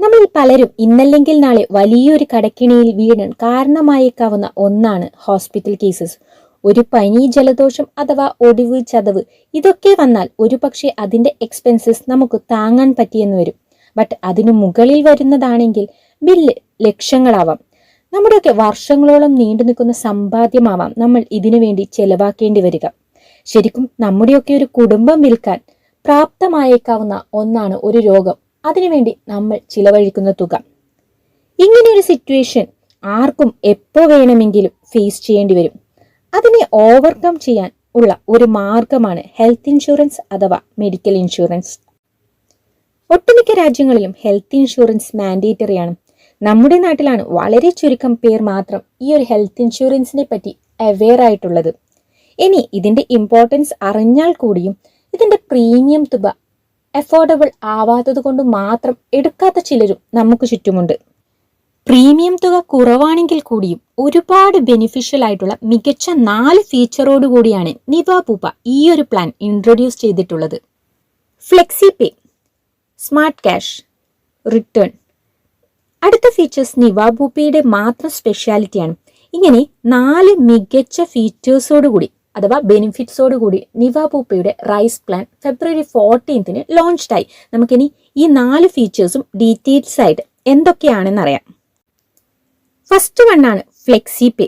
നമ്മൾ പലരും ഇന്നല്ലെങ്കിൽ നാളെ വലിയൊരു കടക്കിണിയിൽ വീഴാൻ കാരണമായേക്കാവുന്ന ഒന്നാണ് ഹോസ്പിറ്റൽ കേസസ്. ഒരു പനി ജലദോഷം അഥവാ ഒടിവ് ചതവ് ഇതൊക്കെ വന്നാൽ ഒരുപക്ഷെ അതിന്റെ എക്സ്പെൻസസ് നമുക്ക് താങ്ങാൻ പറ്റിയെന്ന് വരും. ബട്ട് അതിനു മുകളിൽ വരുന്നതാണെങ്കിൽ ബില്ല് ലക്ഷങ്ങളാവാം. നമ്മുടെയൊക്കെ വർഷങ്ങളോളം നീണ്ടു നിൽക്കുന്ന സമ്പാദ്യമാവാം നമ്മൾ ഇതിനു വേണ്ടി ചെലവാക്കേണ്ടി വരിക. ശരിക്കും നമ്മുടെയൊക്കെ ഒരു കുടുംബം വിൽക്കാൻ പ്രാപ്തമായേക്കാവുന്ന ഒന്നാണ് ഒരു രോഗം. അതിനുവേണ്ടി നമ്മൾ ചിലവഴിക്കുന്ന തുക. ഇങ്ങനെയൊരു സിറ്റുവേഷൻ ആർക്കും എപ്പോൾ വേണമെങ്കിലും ഫേസ് ചെയ്യേണ്ടി വരും. അതിനെ ഓവർകം ചെയ്യാൻ ഉള്ള ഒരു മാർഗമാണ് ഹെൽത്ത് ഇൻഷുറൻസ് അഥവാ മെഡിക്കൽ ഇൻഷുറൻസ് ഒട്ടുമിക്ക രാജ്യങ്ങളിലും ഹെൽത്ത് ഇൻഷുറൻസ് മാൻഡേറ്ററി ആണ്. നമ്മുടെ നാട്ടിലാണ് വളരെ ചുരുക്കം പേർ മാത്രം ഈ ഒരു ഹെൽത്ത് ഇൻഷുറൻസിനെ പറ്റി അവെയർ ആയിട്ടുള്ളത്. ഇനി ഇതിന്റെ ഇമ്പോർട്ടൻസ് അറിഞ്ഞാൽ കൂടിയും ഇതിന്റെ പ്രീമിയം തുക അഫോർഡബിൾ ആവാത്തത് കൊണ്ട് മാത്രം എടുക്കാത്ത ചിലരും നമുക്ക് ചുറ്റുമുണ്ട്. പ്രീമിയം തുക കുറവാണെങ്കിൽ കൂടിയും ഒരുപാട് ബെനിഫിഷ്യൽ ആയിട്ടുള്ള മികച്ച നാല് ഫീച്ചറോട് കൂടിയാണ് നിവ പൂപ്പ ഈ ഒരു പ്ലാൻ ഇൻട്രൊഡ്യൂസ് ചെയ്തിട്ടുള്ളത്. Flexi pay smart cash return അടുത്ത ഫീച്ചേഴ്സ് നിവാബൂപ്പയുടെ മാത്രം സ്പെഷ്യാലിറ്റിയാണ് ഇങ്ങനെ നാല് മികച്ച ഫീച്ചേഴ്സോട് കൂടി അഥവാ ബെനിഫിറ്റ്സോട് കൂടി നിവാബൂപ്പയുടെ റൈസ് പ്ലാൻ ഫെബ്രുവരി ഫോർട്ടീൻത്തിന് ലോഞ്ച്ഡായി നമുക്കിനി ഈ നാല് ഫീച്ചേഴ്സും ഡീറ്റെയിൽസ് ആയിട്ട് എന്തൊക്കെയാണെന്ന് അറിയാം ഫസ്റ്റ് ആണ് ഫ്ലെക്സി പേ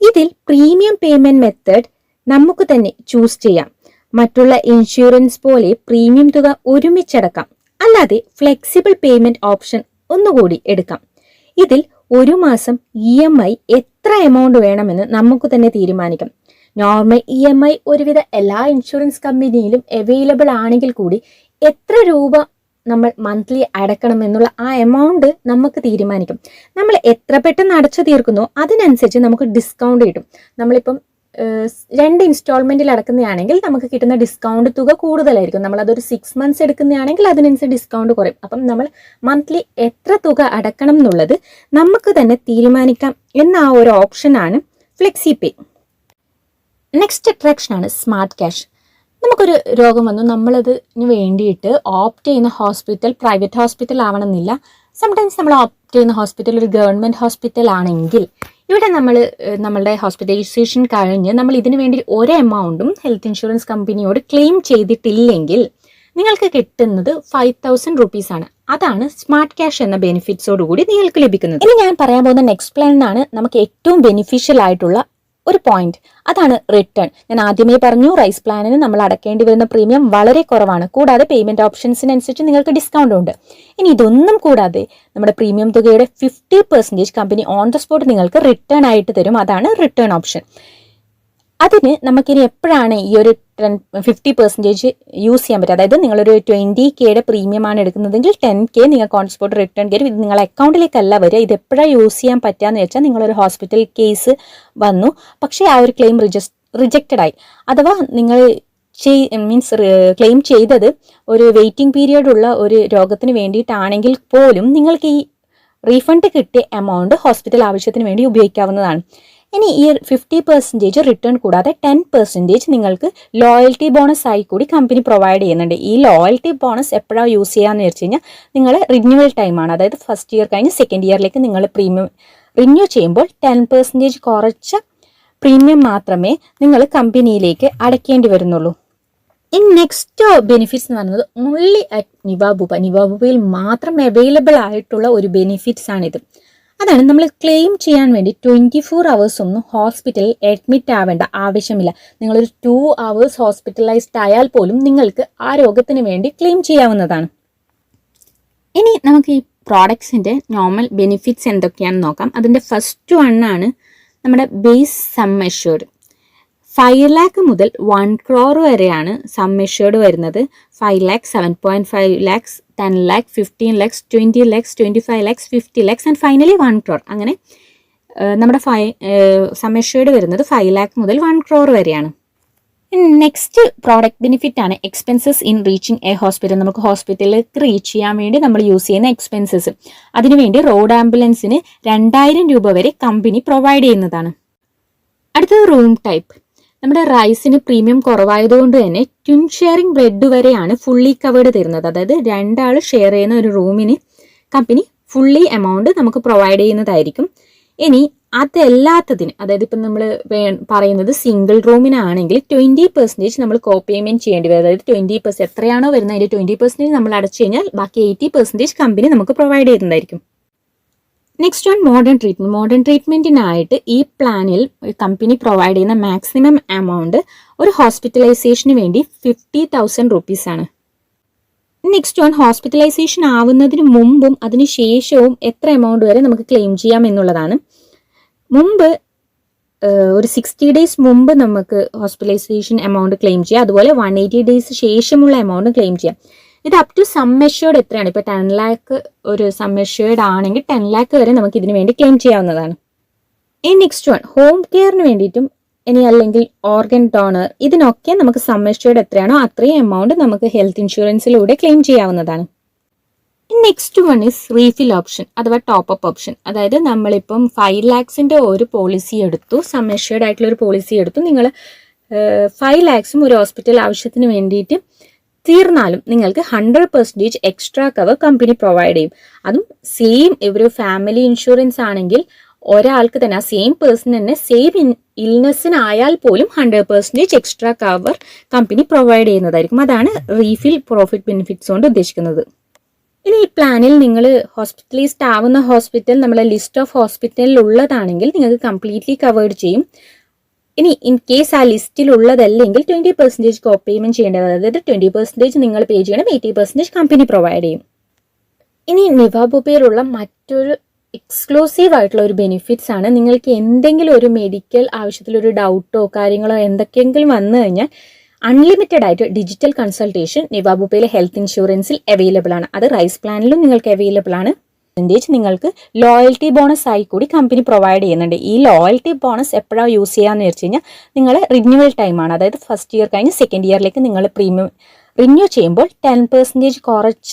ഇതിൽ പ്രീമിയം പേയ്മെന്റ് മെത്തേഡ് നമുക്ക് തന്നെ ചൂസ് ചെയ്യാം. മറ്റുള്ള ഇൻഷുറൻസ് പോലെ പ്രീമിയം തുക ഒരുമിച്ചടക്കാം. അല്ലാതെ ഫ്ലെക്സിബിൾ പേയ്മെന്റ് ഓപ്ഷൻ ഒന്നുകൂടി എടുക്കാം. ഇതിൽ ഒരു മാസം ഇ എം ഐ എത്ര എമൗണ്ട് വേണമെന്ന് നമുക്ക് തന്നെ തീരുമാനിക്കാം. നോർമൽ ഇ എം ഐ ഒരുവിധ എല്ലാ ഇൻഷുറൻസ് കമ്പനിയിലും അവൈലബിൾ ആണെങ്കിൽ കൂടി എത്ര രൂപ നമ്മൾ മന്ത്ലി അടക്കണം എന്നുള്ള ആ എമൗണ്ട് നമുക്ക് തീരുമാനിക്കും. നമ്മൾ എത്ര പെട്ടെന്ന് അടച്ചു തീർക്കുന്നോ അതിനനുസരിച്ച് നമുക്ക് ഡിസ്കൗണ്ട് കിട്ടും. നമ്മളിപ്പം രണ്ട് ഇൻസ്റ്റാൾമെന്റിൽ അടക്കുന്നതാണെങ്കിൽ നമുക്ക് കിട്ടുന്ന ഡിസ്കൗണ്ട് തുക കൂടുതലായിരിക്കും. നമ്മൾ അതൊരു സിക്സ് മന്ത്സ് എടുക്കുന്നതാണെങ്കിൽ അതിനനുസരിച്ച് ഡിസ്കൗണ്ട് കുറയും. അപ്പം നമ്മൾ മന്ത്ലി എത്ര തുക അടക്കണം എന്നുള്ളത് നമുക്ക് തന്നെ തീരുമാനിക്കാം എന്ന ആ ഒരു ഓപ്ഷനാണ് ഫ്ലെക്സി പേ നെക്സ്റ്റ് അട്രാക്ഷൻ ആണ് സ്മാർട്ട് ക്യാഷ് നമുക്കൊരു രോഗം വന്നു. നമ്മളതിന് വേണ്ടിയിട്ട് ഓപ്റ്റ് ചെയ്യുന്ന ഹോസ്പിറ്റൽ പ്രൈവറ്റ് ഹോസ്പിറ്റൽ ആവണമെന്നില്ല. സംടൈംസ് നമ്മൾ ഓപ്റ്റ് ചെയ്യുന്ന ഹോസ്പിറ്റൽ ഒരു ഗവൺമെന്റ് ഹോസ്പിറ്റൽ ആണെങ്കിൽ ഇവിടെ നമ്മൾ നമ്മളുടെ ഹോസ്പിറ്റലൈസേഷൻ കഴിഞ്ഞ് നമ്മൾ ഇതിനു വേണ്ടി ഒരേ എമൗണ്ടും ഹെൽത്ത് ഇൻഷുറൻസ് കമ്പനിയോട് ക്ലെയിം ചെയ്തിട്ടില്ലെങ്കിൽ നിങ്ങൾക്ക് കിട്ടുന്നത് ഫൈവ് തൗസൻഡ് റുപ്പീസ് ആണ്. അതാണ് സ്മാർട്ട് ക്യാഷ് എന്ന ബെനിഫിറ്റ്സോട് കൂടി നിങ്ങൾക്ക് ലഭിക്കുന്നത്. ഇനി ഞാൻ പറയാൻ പോകുന്ന നെക്സ്റ്റ് പ്ലാനാണ് നമുക്ക് ഏറ്റവും ബെനിഫിഷ്യൽ ആയിട്ടുള്ള ഒരു പോയിന്റ് അതാണ് റിട്ടേൺ ഞാൻ ആദ്യമേ പറഞ്ഞു റൈസ് പ്ലാനിന് നമ്മൾ അടക്കേണ്ടി വരുന്ന പ്രീമിയം വളരെ കുറവാണ്. കൂടാതെ പേയ്മെന്റ് ഓപ്ഷൻസിനനുസരിച്ച് നിങ്ങൾക്ക് ഡിസ്കൗണ്ട് ഉണ്ട്. ഇനി ഇതൊന്നും കൂടാതെ നമ്മുടെ പ്രീമിയം തുകയുടെ fifty percentage company on the spot നിങ്ങൾക്ക് റിട്ടേൺ ആയിട്ട് തരും. അതാണ് റിട്ടേൺ ഓപ്ഷൻ അതിന് നമുക്കിനി എപ്പോഴാണ് ഈ ഒരു ടെൻ ഫിഫ്റ്റി പെർസെന്റേജ് യൂസ് ചെയ്യാൻ പറ്റുക? അതായത് നിങ്ങളൊരു ട്വന്റി കെയുടെ പ്രീമിയം ആണ് എടുക്കുന്നതെങ്കിൽ ടെൻ കെ നിങ്ങൾക്ക് കോൺസ്പോർട്ട് റിട്ടേൺ കയറും ഇത് നിങ്ങളെ അക്കൗണ്ടിലേക്കല്ല വരിക. ഇത് എപ്പോഴാണ് യൂസ് ചെയ്യാൻ പറ്റുകയെന്ന് വെച്ചാൽ നിങ്ങളൊരു ഹോസ്പിറ്റൽ കേസ് വന്നു. പക്ഷേ ആ ഒരു ക്ലെയിം റിജസ് റിജക്റ്റഡ് ആയി. അഥവാ നിങ്ങൾ ചെയ് മീൻസ് ക്ലെയിം ചെയ്തത് ഒരു വെയിറ്റിംഗ് പീരിയഡ് ഉള്ള ഒരു രോഗത്തിന് വേണ്ടിയിട്ടാണെങ്കിൽ പോലും നിങ്ങൾക്ക് ഈ റീഫണ്ട് കിട്ടിയ എമൗണ്ട് ഹോസ്പിറ്റൽ ആവശ്യത്തിന് വേണ്ടി ഉപയോഗിക്കാവുന്നതാണ്. ഇനി ഈ ഫിഫ്റ്റി പെർസെന്റേജ് റിട്ടേൺ കൂടാതെ ടെൻ പെർസെന്റേജ് നിങ്ങൾക്ക് ലോയൽറ്റി ബോണസ് ആയി കൂടി കമ്പനി പ്രൊവൈഡ് ചെയ്യുന്നുണ്ട്. ഈ ലോയൽറ്റി ബോണസ് എപ്പോഴാണ് യൂസ് ചെയ്യാന്ന് വെച്ച് കഴിഞ്ഞാൽ നിങ്ങൾ റിന്യൂവൽ ടൈമാണ് അതായത് ഫസ്റ്റ് ഇയർ കഴിഞ്ഞ് സെക്കൻഡ് ഇയറിലേക്ക് നിങ്ങൾ പ്രീമിയം റിന്യൂ ചെയ്യുമ്പോൾ ടെൻ പെർസെന്റേജ് കുറച്ച പ്രീമിയം മാത്രമേ നിങ്ങൾ കമ്പനിയിലേക്ക് അടയ്ക്കേണ്ടി വരുന്നുള്ളൂ. ഇൻ നെക്സ്റ്റ് ബെനിഫിറ്റ്സ് എന്ന് പറയുന്നത് ഓൺലി അറ്റ് നിവാബുബ നിവാബുബയിൽ മാത്രം അവൈലബിൾ ആയിട്ടുള്ള ഒരു ബെനിഫിറ്റ്സ് ആണിത്. അതാണ് നമ്മൾ ക്ലെയിം ചെയ്യാൻ വേണ്ടി ട്വന്റി ഫോർ അവേഴ്സ് ഒന്നും ഹോസ്പിറ്റലിൽ അഡ്മിറ്റ് ആവേണ്ട ആവശ്യമില്ല. നിങ്ങളൊരു ടു അവേഴ്സ് ഹോസ്പിറ്റലൈസ്ഡ് ആയാൽ പോലും നിങ്ങൾക്ക് ആ രോഗത്തിന് വേണ്ടി ക്ലെയിം ചെയ്യാവുന്നതാണ്. ഇനി നമുക്ക് ഈ പ്രോഡക്ട്സിന്റെ നോർമൽ ബെനിഫിറ്റ്സ് എന്തൊക്കെയാണെന്ന് നോക്കാം. അതിന്റെ ഫസ്റ്റ് വണ്ണാണ് നമ്മുടെ ബേസ് സം ഫൈവ് ലാക്ക് മുതൽ വൺ ക്രോർ വരെയാണ് സം മെഷേർഡ് വരുന്നത്. Five lakh seven point five lakhs ten lakh fifteen lakhs twenty lakhs twenty five lakhs fifty lakhs and finally one crore അങ്ങനെ നമ്മുടെ ഫൈ സം മെഷേർഡ് വരുന്നത് ഫൈവ് ലാക്ക് മുതൽ one crore വരെയാണ്. Next product benefit ആണ് expenses in reaching a hospital നമുക്ക് ഹോസ്പിറ്റലിലേക്ക് reach ചെയ്യാൻ വേണ്ടി നമ്മൾ യൂസ് ചെയ്യുന്ന എക്സ്പെൻസസ് അതിനുവേണ്ടി റോഡ് ആംബുലൻസിന് രണ്ടായിരം രൂപ വരെ കമ്പനി പ്രൊവൈഡ് ചെയ്യുന്നതാണ്. അടുത്തത് റൂം ടൈപ്പ് നമ്മുടെ റൈസിന് പ്രീമിയം കുറവായതുകൊണ്ട് തന്നെ ട്വിൻ ഷെയറിംഗ് ബെഡ് വരെയാണ് ഫുള്ളി കവേഡ് തരുന്നത്. അതായത് രണ്ടാൾ ഷെയർ ചെയ്യുന്ന ഒരു റൂമിന് കമ്പനി ഫുള്ളി എമൗണ്ട് നമുക്ക് പ്രൊവൈഡ് ചെയ്യുന്നതായിരിക്കും. ഇനി അതല്ലാത്തതിന് അതായത് ഇപ്പം നമ്മൾ പറയുന്നത് സിംഗിൾ റൂമിനാണെങ്കിൽ ട്വന്റി പെർസെന്റേജ് നമ്മൾ കോ പേയ്മെന്റ് ചെയ്യേണ്ടി വരും. അതായത് ട്വന്റി പെർസെന്റ് എത്രയാണോ വരുന്നത് അതിന്റെ ട്വന്റി പെർസെന്റേജ് നമ്മൾ അടച്ചു കഴിഞ്ഞാൽ ബാക്കി എയ്റ്റി പെർസെന്റേജ് കമ്പനി നമുക്ക് പ്രൊവൈഡ് ചെയ്യുന്നതായിരിക്കും. നെക്സ്റ്റ് വൺ മോഡേൺ ട്രീറ്റ്മെന്റ് മോഡേൺ ട്രീറ്റ്മെന്റിനായിട്ട് ഈ പ്ലാനിൽ കമ്പനി പ്രൊവൈഡ് ചെയ്യുന്ന മാക്സിമം എമൗണ്ട് ഒരു ഹോസ്പിറ്റലൈസേഷന് വേണ്ടി ഫിഫ്റ്റി തൗസൻഡ് റുപ്പീസാണ് നെക്സ്റ്റ് വൺ ഹോസ്പിറ്റലൈസേഷൻ ആവുന്നതിന് മുമ്പും അതിന് ശേഷവും എത്ര എമൗണ്ട് വരെ നമുക്ക് ക്ലെയിം ചെയ്യാം എന്നുള്ളതാണ്. മുമ്പ് ഒരു സിക്സ്റ്റി ഡേയ്സ് മുമ്പ് നമുക്ക് ഹോസ്പിറ്റലൈസേഷൻ എമൗണ്ട് ക്ലെയിം ചെയ്യാം. അതുപോലെ വൺ എയ്റ്റി ഡേയ്സ് ശേഷമുള്ള എമൗണ്ട് ക്ലെയിം ചെയ്യാം. ഇത് അപ് ടു സം മെഷേർഡ് എത്രയാണ്? ഇപ്പോൾ ടെൻ ലാക്ക് ഒരു സം മെഷേർഡ് ആണെങ്കിൽ ടെൻ ലാക്ക് വരെ നമുക്ക് ഇതിന് വേണ്ടി ക്ലെയിം ചെയ്യാവുന്നതാണ്. ഇനി നെക്സ്റ്റ് വൺ ഹോം കെയറിന് വേണ്ടിയിട്ടും ഇനി അല്ലെങ്കിൽ ഓർഗൻ ഡോണർ ഇതിനൊക്കെ നമുക്ക് സം എത്രയാണോ അത്രയും എമൗണ്ട് നമുക്ക് ഹെൽത്ത് ഇൻഷുറൻസിലൂടെ ക്ലെയിം ചെയ്യാവുന്നതാണ്. Next one is refill option അഥവാ ടോപ്പ് അപ്പ് ഓപ്ഷൻ അതായത് നമ്മളിപ്പം ഫൈവ് ലാക്സിന്റെ ഒരു പോളിസി എടുത്തു സമ്മേഷേർഡ് ആയിട്ടുള്ള ഒരു പോളിസി എടുത്തു. നിങ്ങൾ ഫൈവ് ലാക്സും ഒരു ഹോസ്പിറ്റൽ ആവശ്യത്തിന് വേണ്ടിയിട്ട് തീർന്നാലും നിങ്ങൾക്ക് hundred percentage extra cover company provide ചെയ്യും. അതും സെയിം ഒരു ഫാമിലി ഇൻഷുറൻസ് ആണെങ്കിൽ ഒരാൾക്ക് തന്നെ ആ സെയിം പേഴ്സൺ തന്നെ സെയിം ഇൽനെസ്സിനായാൽ പോലും hundred percentage extra cover company provide ചെയ്യുന്നതായിരിക്കും. അതാണ് റീഫിൽ പ്രോഫിറ്റ് ബെനിഫിറ്റ്സ് കൊണ്ട് ഉദ്ദേശിക്കുന്നത്. ഇനി ഈ പ്ലാനിൽ നിങ്ങൾ ഹോസ്പിറ്റലൈസ്ഡ് ആവുന്ന ഹോസ്പിറ്റൽ നമ്മളെ ലിസ്റ്റ് ഓഫ് ഹോസ്പിറ്റലിൽ ഉള്ളതാണെങ്കിൽ നിങ്ങൾക്ക് കംപ്ലീറ്റ്ലി കവേർഡ് ചെയ്യും. ഇനി ഇൻ കേസ് ആ ലിസ്റ്റിൽ ഉള്ളതല്ലെങ്കിൽ ട്വന്റി പെർസെന്റേജ് കോ പേയ്മെന്റ് ചെയ്യേണ്ടത് അതായത് ട്വന്റി പെർസെന്റേജ് നിങ്ങൾ പേ ചെയ്യണം എയ്റ്റി പെർസെന്റേജ് കമ്പനി പ്രൊവൈഡ് ചെയ്യും. ഇനി നിവാബുബേറുള്ള മറ്റൊരു എക്സ്ക്ലൂസീവ് ആയിട്ടുള്ള ഒരു ബെനിഫിറ്റ്സ് ആണ്. നിങ്ങൾക്ക് എന്തെങ്കിലും ഒരു മെഡിക്കൽ ആവശ്യത്തിലൊരു ഡൗട്ടോ കാര്യങ്ങളോ എന്തൊക്കെയെങ്കിലും വന്നു കഴിഞ്ഞാൽ അൺലിമിറ്റഡ് ആയിട്ട് ഡിജിറ്റൽ കൺസൾട്ടേഷൻ നിവാബുബയിലെ ഹെൽത്ത് ഇൻഷുറൻസിൽ അവൈലബിൾ ആണ്. അത് റൈസ് പ്ലാനിലും നിങ്ങൾക്ക് അവൈലബിൾ ആണ്. പെർസെന്റേജ് നിങ്ങൾക്ക് ലോയൽറ്റി ബോണസ് ആയി കൂടി കമ്പനി പ്രൊവൈഡ് ചെയ്യുന്നുണ്ട്. ഈ ലോയൽറ്റി ബോണസ് എപ്പോഴാണ് യൂസ് ചെയ്യാന്ന് വെച്ച് കഴിഞ്ഞാൽ നിങ്ങൾ റിന്യൂവൽ ടൈമാണ് അതായത് ഫസ്റ്റ് ഇയർ കഴിഞ്ഞ് സെക്കൻഡ് ഇയറിലേക്ക് നിങ്ങൾ പ്രീമിയം റിന്യൂ ചെയ്യുമ്പോൾ ടെൻ പെർസെന്റേജ് കുറച്ച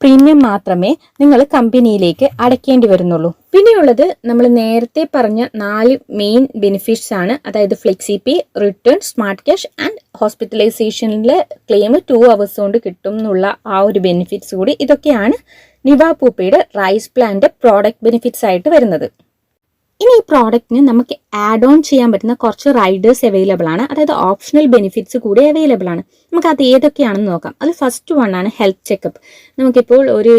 പ്രീമിയം മാത്രമേ നിങ്ങൾ കമ്പനിയിലേക്ക് അടയ്ക്കേണ്ടി വരുന്നുള്ളൂ. പിന്നെയുള്ളത് നമ്മൾ നേരത്തെ പറഞ്ഞ നാല് മെയിൻ ബെനിഫിറ്റ്സ് ആണ്. അതായത് flexi pay return smart cash and ഹോസ്പിറ്റലൈസേഷനിലെ claim two hours കൊണ്ട് കിട്ടും എന്നുള്ള ആ ഒരു ബെനിഫിറ്റ്സ് കൂടി. ഇതൊക്കെയാണ് നിവാ പൂപ്പയുടെ റൈസ് പ്ലാന്റെ പ്രോഡക്റ്റ് ബെനിഫിറ്റ്സ് ആയിട്ട് വരുന്നത്. ഇനി ഈ പ്രോഡക്റ്റിന് നമുക്ക് ആഡ് ഓൺ ചെയ്യാൻ പറ്റുന്ന കുറച്ച് റൈഡേഴ്സ് അവൈലബിൾ ആണ്. അതായത് ഓപ്ഷണൽ ബെനിഫിറ്റ്സ് കൂടി അവൈലബിൾ ആണ്. നമുക്ക് അത് ഏതൊക്കെയാണെന്ന് നോക്കാം. അത് ഫസ്റ്റ് വൺ ആണ് ഹെൽത്ത് ചെക്കപ്പ് നമുക്കിപ്പോൾ ഒരു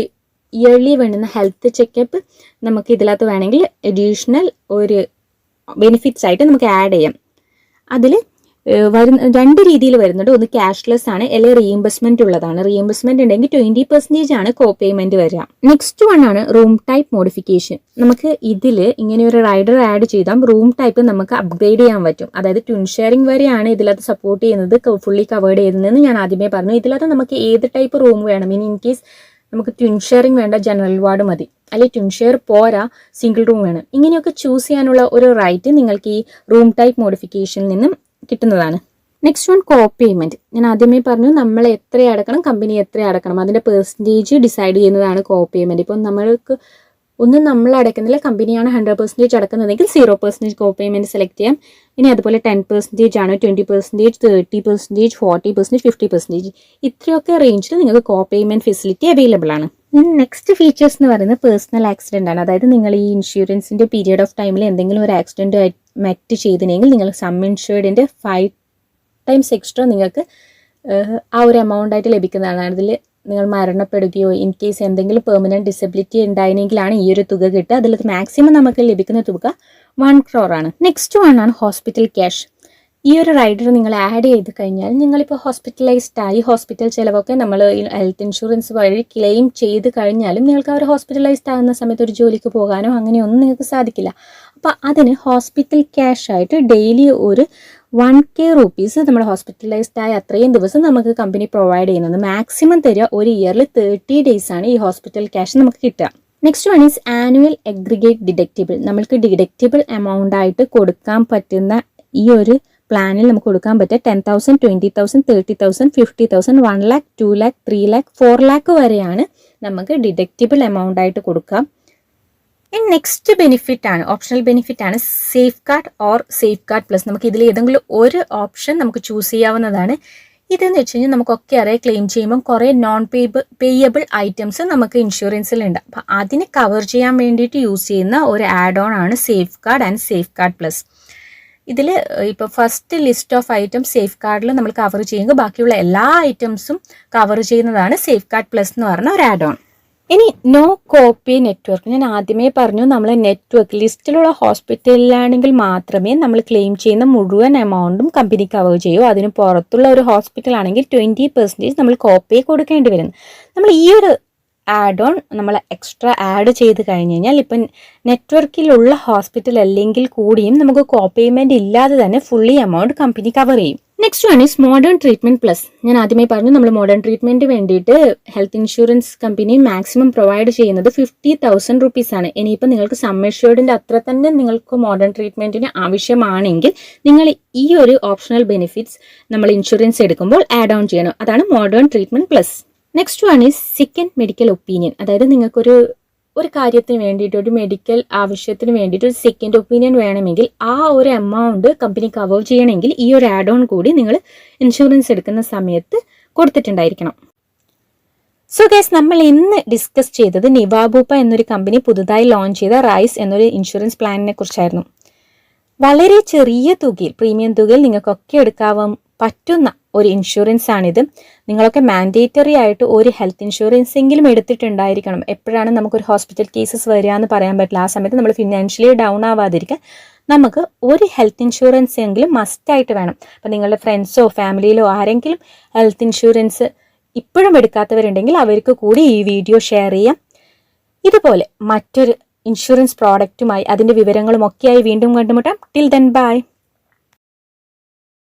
ഇയർലി വേണ്ടുന്ന ഹെൽത്ത് ചെക്കപ്പ് നമുക്ക് ഇതിനകത്ത് വേണമെങ്കിൽ അഡീഷണൽ ഒരു ബെനിഫിറ്റ്സ് ആയിട്ട് നമുക്ക് ആഡ് ചെയ്യാം. അതിൽ വരുന്ന രണ്ട് രീതിയിൽ വരുന്നുണ്ട്. ഒന്ന് ക്യാഷ്ലെസ് ആണ് അല്ലെങ്കിൽ റീഇംബേഴ്സ്മെന്റ് ഉള്ളതാണ്. റീഇംബേഴ്സ്മെന്റ് ഉണ്ടെങ്കിൽ ട്വന്റി പെർസെന്റേജ് ആണ് കോ പേയ്മെന്റ് വരിക. നെക്സ്റ്റ് വൺ ആണ് റൂം ടൈപ്പ് മോഡിഫിക്കേഷൻ നമുക്ക് ഇതിൽ ഇങ്ങനെ ഒരു റൈഡർ ആഡ് ചെയ്താൽ റൂം ടൈപ്പ് നമുക്ക് അപ്ഗ്രേഡ് ചെയ്യാൻ പറ്റും. അതായത് ട്വിൻ ഷെയറിംഗ് വരെയാണ് ഇതിലത് സപ്പോർട്ട് ചെയ്യുന്നത് ഫുള്ളി കവേർഡ് ചെയ്യുന്നതെന്ന് ഞാൻ ആദ്യമേ പറഞ്ഞു. ഇതിലത് നമുക്ക് ഏത് ടൈപ്പ് റൂം വേണം? ഇനി ഇൻ കേസ് നമുക്ക് ട്വിൻ ഷെയറിംഗ് വേണ്ട ജനറൽ വാർഡ് മതി. അല്ലെങ്കിൽ ട്വിൻ ഷെയർ പോരാ സിംഗിൾ റൂം വേണം. ഇങ്ങനെയൊക്കെ ചൂസ് ചെയ്യാനുള്ള ഒരു റൈറ്റ് നിങ്ങൾക്ക് ഈ റൂം ടൈപ്പ് മോഡിഫിക്കേഷനിൽ നിന്നും കിട്ടുന്നതാണ്. നെക്സ്റ്റ് വൺ കോ പേയ്മെന്റ് ഞാൻ ആദ്യമേ പറഞ്ഞു നമ്മൾ എത്ര അടക്കണം കമ്പനി എത്ര അടക്കണം. അതിന്റെ പെർസെന്റേജ് ഡിസൈഡ് ചെയ്യുന്നതാണ് കോ പേയ്മെന്റ് ഇപ്പം നമ്മൾക്ക് ഒന്നും നമ്മൾ അടയ്ക്കുന്നില്ല കമ്പനിയാണ് hundred percentage അടക്കുന്നതെങ്കിൽ zero percentage co payment select ചെയ്യാം. ഇനി അതുപോലെ ടെൻ പെർസെന്റേജ് ആണ് twenty percentage thirty percentage forty percentage fifty percentage ഇത്രയൊക്കെ റേഞ്ചിൽ നിങ്ങൾക്ക് കോ പേയ്മെന്റ് ഫെസിലിറ്റി അവൈലബിൾ ആണ്. നെക്സ്റ്റ് ഫീച്ചേഴ്സ് എന്ന് പറയുന്നത് പേഴ്സണൽ ആക്സിഡന്റ് ആണ്. അതായത് നിങ്ങൾ ഈ ഇൻഷുറൻസിന്റെ പീരിയഡ് ഓഫ് ടൈമിൽ എന്തെങ്കിലും ഒരു ആക്സിഡന്റ് മെറ്റ് ചെയ്തിനെങ്കിൽ നിങ്ങൾ സം ഇൻഷുർഡിന്റെ ഫൈവ് ടൈംസ് എക്സ്ട്രാ നിങ്ങൾക്ക് ആ ഒരു എമൗണ്ട് ആയിട്ട് ലഭിക്കുന്നതാണ്. അതിൽ നിങ്ങൾ മരണപ്പെടുകയോ ഇൻ കേസ് എന്തെങ്കിലും പെർമനന്റ് ഡിസബിലിറ്റി ഉണ്ടായിരുന്നെങ്കിലാണ് ഈ ഒരു തുക കിട്ടുക. അതിൽ മാക്സിമം നമുക്ക് ലഭിക്കുന്ന തുക വൺ ക്രോർ ആണ്. നെക്സ്റ്റ് വൺ ആണ് ഹോസ്പിറ്റൽ ക്യാഷ് ഈ ഒരു റൈഡർ നിങ്ങൾ ആഡ് ചെയ്ത് കഴിഞ്ഞാൽ നിങ്ങളിപ്പോൾ ഹോസ്പിറ്റലൈസ്ഡ് ആയി ഹോസ്പിറ്റൽ ചിലവൊക്കെ നമ്മൾ ഹെൽത്ത് ഇൻഷുറൻസ് വഴി ക്ലെയിം ചെയ്ത് കഴിഞ്ഞാലും നിങ്ങൾക്ക് അവർ ഹോസ്പിറ്റലൈസ്ഡ് ആകുന്ന സമയത്ത് ഒരു ജോലിക്ക് പോകാനോ അങ്ങനെയൊന്നും നിങ്ങൾക്ക് സാധിക്കില്ല. അപ്പോൾ അതിന് ഹോസ്പിറ്റൽ ക്യാഷ് ആയിട്ട് ഡെയിലി ഒരു വൺ കെ റുപ്പീസ് നമ്മൾ ഹോസ്പിറ്റലൈസ്ഡ് ആയ അത്രയും ദിവസം നമുക്ക് കമ്പനി പ്രൊവൈഡ് ചെയ്യുന്നത്. മാക്സിമം തരിക ഒരു ഇയറിൽ തേർട്ടി ഡേയ്സ് ആണ് ഈ ഹോസ്പിറ്റൽ ക്യാഷ് നമുക്ക് കിട്ടുക. Next one is annual aggregate deductible നമ്മൾക്ക് ഡിഡക്റ്റബിൾ എമൗണ്ട് ആയിട്ട് കൊടുക്കാൻ പറ്റുന്ന ഈ ഒരു പ്ലാനിൽ നമുക്ക് കൊടുക്കാൻ പറ്റുക. Ten thousand twenty thousand thirty thousand fifty thousand one lakh two lakh three lakh four lakh വരെയാണ് നമുക്ക് ഡിഡക്റ്റബിൾ എമൗണ്ട് ആയിട്ട് കൊടുക്കാം നെക്സ്റ്റ് ബെനിഫിറ്റ് ആണ് ഓപ്ഷണൽ ബെനിഫിറ്റ് ആണ് safeguard or safeguard plus നമുക്ക് ഇതിൽ ഏതെങ്കിലും ഒരു ഓപ്ഷൻ നമുക്ക് ചൂസ് ചെയ്യാവുന്നതാണ്. ഇതെന്ന് വെച്ച് കഴിഞ്ഞാൽ നമുക്കൊക്കെ അറിയാം ക്ലെയിം ചെയ്യുമ്പോൾ കുറേ നോൺ പേബിൾ പേയബിൾ ഐറ്റംസ് നമുക്ക് ഇൻഷുറൻസിലുണ്ട് അപ്പം അതിനെ കവർ ചെയ്യാൻ വേണ്ടിയിട്ട് യൂസ് ചെയ്യുന്ന ഒരു ആഡ് ഓൺ ആണ് safeguard and safeguard plus ഇതിൽ ഇപ്പോൾ ഫസ്റ്റ് ലിസ്റ്റ് ഓഫ് ഐറ്റം സേഫ് ഗാർഡിൽ നമ്മൾ കവർ ചെയ്യുമ്പോൾ ബാക്കിയുള്ള എല്ലാ ഐറ്റംസും കവർ ചെയ്യുന്നതാണ് സേഫ് ഗാർഡ് പ്ലസ് എന്ന് പറഞ്ഞ ഒരു ആഡ് ഓൺ ഇനി നോ കോപ്പി നെറ്റ്വർക്ക് ഞാൻ ആദ്യമേ പറഞ്ഞു നമ്മൾ നെറ്റ്വർക്ക് ലിസ്റ്റിലുള്ള ഹോസ്പിറ്റലിലാണെങ്കിൽ മാത്രമേ നമ്മൾ ക്ലെയിം ചെയ്യുന്ന മുഴുവൻ എമൗണ്ടും കമ്പനി കവർ ചെയ്യൂ. അതിന് പുറത്തുള്ള ഒരു ഹോസ്പിറ്റലാണെങ്കിൽ ട്വന്റി പെർസെന്റേജ് നമ്മൾ കോപ്പി കൊടുക്കേണ്ടി വരും. നമ്മൾ ഈ ഒരു ആഡ് ഓൺ നമ്മൾ എക്സ്ട്രാ ആഡ് ചെയ്ത് കഴിഞ്ഞ് കഴിഞ്ഞാൽ ഇപ്പം നെറ്റ്വർക്കിലുള്ള ഹോസ്പിറ്റൽ അല്ലെങ്കിൽ കൂടിയും നമുക്ക് കോ ഇല്ലാതെ തന്നെ ഫുള്ളി എമൗണ്ട് കമ്പനി കവർ ചെയ്യും. Next one is modern treatment plus ഞാൻ ആദ്യമേ പറഞ്ഞു നമ്മൾ മോഡേൺ ട്രീറ്റ്മെന്റ് വേണ്ടിയിട്ട് health insurance company maximum provide ചെയ്യുന്നത് ഫിഫ്റ്റി തൗസൻഡ് റുപ്പീസ് ആണ്. ഇനിയിപ്പോൾ നിങ്ങൾക്ക് സമ്മേഷ്യോർഡിന്റെ അത്ര തന്നെ നിങ്ങൾക്ക് മോഡേൺ ട്രീറ്റ്മെന്റിന് ആവശ്യമാണെങ്കിൽ നിങ്ങൾ ഈ ഒരു ഓപ്ഷണൽ ബെനിഫിറ്റ്സ് നമ്മൾ ഇൻഷുറൻസ് എടുക്കുമ്പോൾ ആഡ് ഓൺ ചെയ്യണം. അതാണ് modern treatment plus next one is second medical opinion അതായത് നിങ്ങൾക്കൊരു ഒരു കാര്യത്തിന് വേണ്ടിയിട്ട് ഒരു മെഡിക്കൽ ആവശ്യത്തിന് വേണ്ടിയിട്ട് ഒരു സെക്കൻഡ് ഒപ്പീനിയൻ വേണമെങ്കിൽ ആ ഒരു എമൗണ്ട് കമ്പനി കവർ ചെയ്യണമെങ്കിൽ ഈ ഒരു ആഡ് ഓൺ കൂടി നിങ്ങൾ ഇൻഷുറൻസ് എടുക്കുന്ന സമയത്ത് കൊടുത്തിട്ടുണ്ടായിരിക്കണം. സോ ഗൈസ് നമ്മൾ ഇന്ന് ഡിസ്കസ് ചെയ്തത് നിവാബൂപ്പ എന്നൊരു കമ്പനി പുതുതായി ലോഞ്ച് ചെയ്ത റൈസ് എന്നൊരു ഇൻഷുറൻസ് പ്ലാനിനെ കുറിച്ചായിരുന്നു. വളരെ ചെറിയ തുകയിൽ പ്രീമിയം തുകയിൽ നിങ്ങൾക്കൊക്കെ എടുക്കാവാൻ പറ്റുന്ന ഒരു ഇൻഷുറൻസ് ആണിത്. നിങ്ങളൊക്കെ മാൻഡേറ്ററി ആയിട്ട് ഒരു ഹെൽത്ത് ഇൻഷുറൻസ് എങ്കിലും എടുത്തിട്ടുണ്ടായിരിക്കണം. എപ്പോഴാണ് നമുക്കൊരു ഹോസ്പിറ്റൽ കേസസ് വരിക എന്ന് പറയാൻ പറ്റില്ല. ആ സമയത്ത് നമ്മൾ ഫിനാൻഷ്യലി ഡൗൺ ആവാതിരിക്കാൻ നമുക്ക് ഒരു ഹെൽത്ത് ഇൻഷുറൻസ് എങ്കിലും മസ്റ്റ് ആയിട്ട് വേണം. അപ്പം നിങ്ങളുടെ ഫ്രണ്ട്സോ ഫാമിലിയിലോ ആരെങ്കിലും ഹെൽത്ത് ഇൻഷുറൻസ് ഇപ്പോഴും എടുക്കാത്തവരുണ്ടെങ്കിൽ അവർക്ക് കൂടി ഈ വീഡിയോ ഷെയർ ചെയ്യാം. ഇതുപോലെ മറ്റൊരു ഇൻഷുറൻസ് പ്രോഡക്റ്റുമായി അതിന്റെ വിവരങ്ങളും ഒക്കെയായി വീണ്ടും കണ്ടുമുട്ടാം. Till then bye